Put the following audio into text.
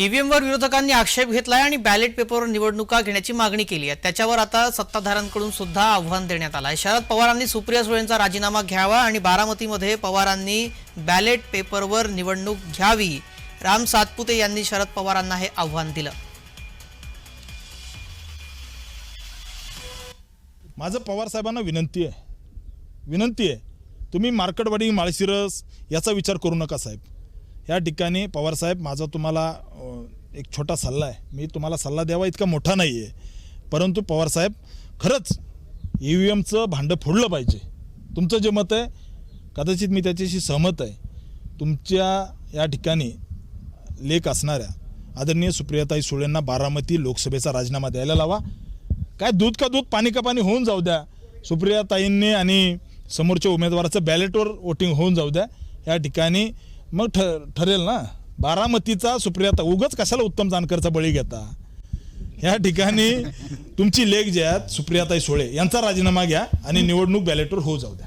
ईव्हीएमवर विरोधकांनी आक्षेप घेतलाय आणि बॅलेट पेपरवर निवडणुका घेण्याची मागणी केली आहे. त्याच्यावर आता सत्ताधाऱ्यांकडून सुद्धा आव्हान देण्यात आलं आहे शरद पवारांनी सुप्रिया सुळेंचा राजीनामा घ्यावा आणि बारामतीमध्ये पवारांनी बॅलेट पेपरवर निवडणूक घ्यावी. राम सातपुते यांनी शरद पवारांना हे आव्हान दिलं. माझं पवार साहेबांना विनंती आहे. विनंती आहे तुम्ही मार्केटवाडी माळशिरस याचा विचार करू नका साहेब. या ठिकाणी पवारसाहेब माझा तुम्हाला एक छोटा सल्ला आहे. मी तुम्हाला सल्ला द्यावा इतका मोठा नाही आहे परंतु पवारसाहेब खरंच ई व्ही एमचं भांडं फोडलं पाहिजे. तुमचं जे मत आहे कदाचित मी त्याच्याशी सहमत आहे. तुमच्या या ठिकाणी लेख असणाऱ्या आदरणीय सुप्रियाताई सुळेंना बारामती लोकसभेचा राजीनामा द्यायला लावा. काय दूध का दूध पाणी का पाणी होऊन जाऊ द्या. सुप्रियाताईंनी आणि समोरच्या उमेदवाराचं बॅलेटवर वोटिंग होऊन जाऊ द्या. या ठिकाणी मग ठ ठरेल ना? बारामतीचा सुप्रियाता उगच कशाला उत्तम जानकरचा बळी घेता? या ठिकाणी तुमची लेख जे आहेत सुप्रियाताई सोळे यांचा राजीनामा घ्या आणि निवडणूक बॅलेटवर होऊ जाऊ द्या.